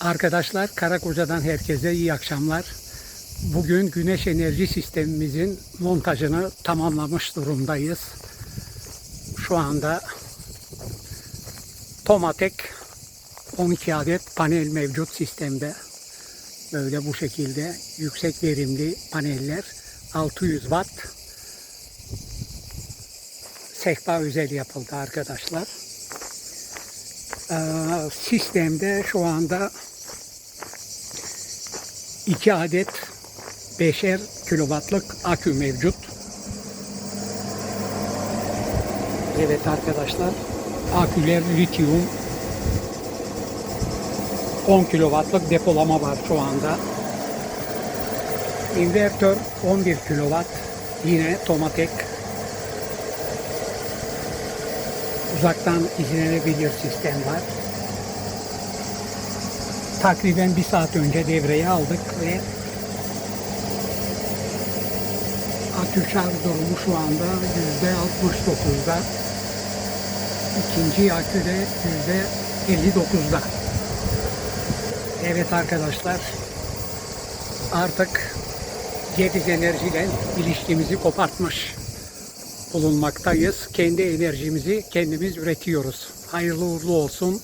Arkadaşlar Karakoca'dan herkese iyi akşamlar. Bugün güneş enerji sistemimizin montajını tamamlamış durumdayız. Şu anda Tomatek 12 adet panel mevcut sistemde. Böyle bu şekilde yüksek verimli paneller 600 watt sehpa özel yapıldı arkadaşlar. Ee, sistemde şu anda 2 adet 5'er kilowattlık akü mevcut. Evet arkadaşlar aküler lityum 10 kilowattlık depolama var şu anda. İnvertör 11 kilowatt yine Tomatek uzaktan izlenebilir sistem var. Takriben bir saat önce devreye aldık ve akü şarj durumu şu anda yüzde 69'da. İkinci akü de yüzde 59'da. Evet arkadaşlar artık Gediz Enerji ile ilişkimizi kopartmış bulunmaktayız. Kendi enerjimizi kendimiz üretiyoruz. Hayırlı uğurlu olsun.